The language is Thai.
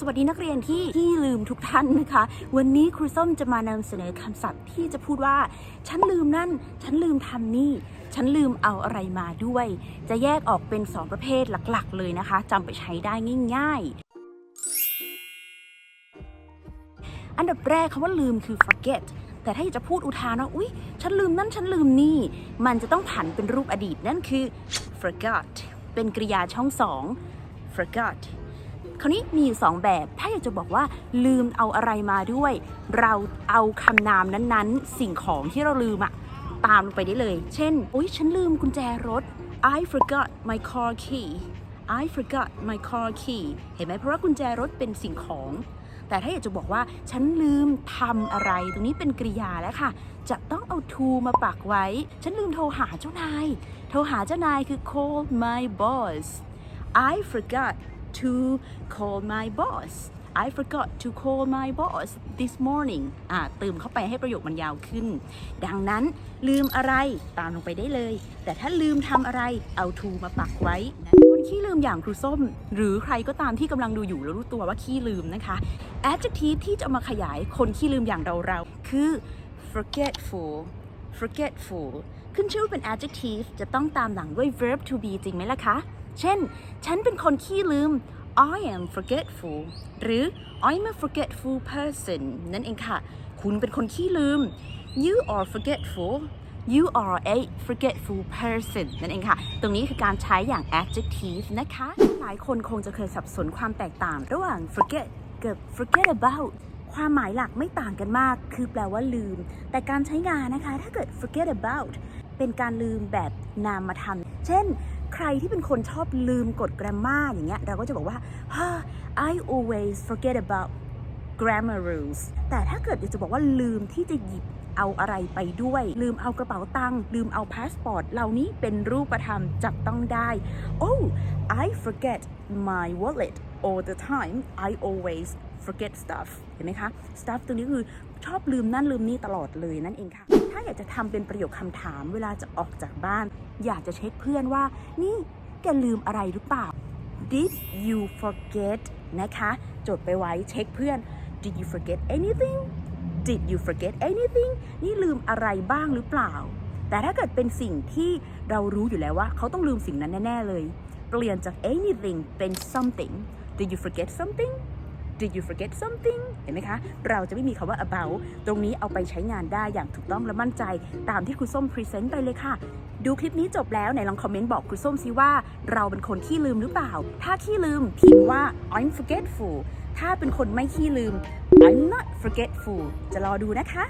สวัสดีนักเรียนที่ที่ลืมทุกท่านนะคะ วันนี้ครูส้มจะมานำเสนอคำศัพท์ที่จะพูดว่า ฉันลืมนั่น ฉันลืมทำนี่ ฉันลืมเอาอะไรมาด้วย จะแยกออกเป็น 2 ประเภทหลักๆ เลยนะคะจำไปใช้ได้ง่ายๆ อันดับแรกคำว่าลืมคือ forget แต่ถ้าอยากจะพูดอุทานว่าอุ๊ย ฉันลืมนั่น ฉันลืมนี่ มันจะต้องผันเป็นรูปอดีตนั่นคือ forgot เป็นกริยาช่องสอง forgot คราวนี้มีอยู่สองแบบ ถ้าอยากจะบอกว่าลืมเอาอะไรมาด้วย เราเอาคำนามนั้นๆ สิ่งของที่เราลืมอะตามลงไปได้เลย เช่นอุ๊ยฉันลืมกุญแจรถ I forgot my car key I forgot my car key เห็นไหมเพราะว่ากุญแจรถเป็นสิ่งของ แต่ถ้าอยากจะบอกว่าฉันลืมทำอะไร ตรงนี้เป็นกริยาแล้วค่ะ จะต้องเอา to มาปักไว้ ฉันลืมโทรหาเจ้านาย โทรหาเจ้านายคือ call my boss I forgot to call my boss I forgot to call my boss this morning อ่าเติมเข้าไปให้ประโยคมันยาวขึ้น ดังนั้นลืมอะไรตามลงไปได้เลย แต่ถ้าลืมทำอะไรเอา to มาปักไว้นะคนขี้ลืมอย่างครูส้ม หรือใครก็ตามที่กำลังดูอยู่แล้วรู้ตัวว่าขี้ลืมนะคะ adjective ที่จะมาขยายคนขี้ลืมอย่างเราเราๆคือ forgetful forgetful ขึ้นชื่อว่าเป็น adjective จะต้องตามหลังด้วย verb to be จริงไหมล่ะคะ เช่น ฉันเป็นคนขี้ลืม I am forgetful หรือ I'm a forgetful person นั่นเองค่ะ คุณเป็นคนขี้ลืม You are forgetful You are a forgetful person นั่นเองค่ะ ตรงนี้คือการใช้อย่าง adjective นะคะ หลายคนคงจะเคยสับสนความแตกต่าง ระหว่าง forget กับ forget about ความหมายหลักไม่ต่างกันมาก คือแปลว่าลืม แต่การใช้งานนะคะ ถ้าเกิด forget about เป็นการลืมแบบนามธรรม เช่น ใครที่เป็นคนชอบลืมกฎแกรมมาอย่างเงี้ยเราก็จะบอกว่า I always forget about grammar rules แต่ถ้าเกิดอยากจะบอกว่าลืมที่จะหยิบเอาอะไรไปด้วย ลืมเอากระเป๋าตังค์ลืมเอาพาสปอร์ตเหล่านี้เป็นรูปธรรมจับต้องได้ oh I forget my wallet all the time I always forget stuff เห็นไหมคะ stuff ตัวนี้คือชอบลืมนั่นลืมนี่ตลอดเลยนั่นเองค่ะ ถ้าอยากจะทำเป็นประโยคคำถามเวลาจะออกจากบ้าน อยากจะเช็คเพื่อนว่า นี่แกลืมอะไรหรือเปล่า Did you forget นะคะ จดไปไว้เช็คเพื่อน Did you forget anything Did you forget anything นี่ลืมอะไรบ้างหรือเปล่า แต่ถ้าเกิดเป็นสิ่งที่เรารู้อยู่แล้วว่า เขาต้องลืมสิ่งนั้นแน่ ๆ เลย เปลี่ยนจาก anything เป็น something Did you forget something Did you forget something เห็นไหมคะ เราจะไม่มีคำว่า about ตรงนี้เอาไปใช้งานได้อย่างถูกต้องและมั่นใจ ตามที่ครูส้มพรีเซนต์ไปเลยค่ะ ดูคลิปนี้จบแล้วไหนลองคอมเมนต์บอกครูส้มซิว่า เราเป็นคนขี้ลืมหรือเปล่า ถ้าขี้ลืมพิมพ์ว่า I'm forgetful ถ้าเป็นคนไม่ขี้ลืม I'm not forgetful จะรอดูนะคะ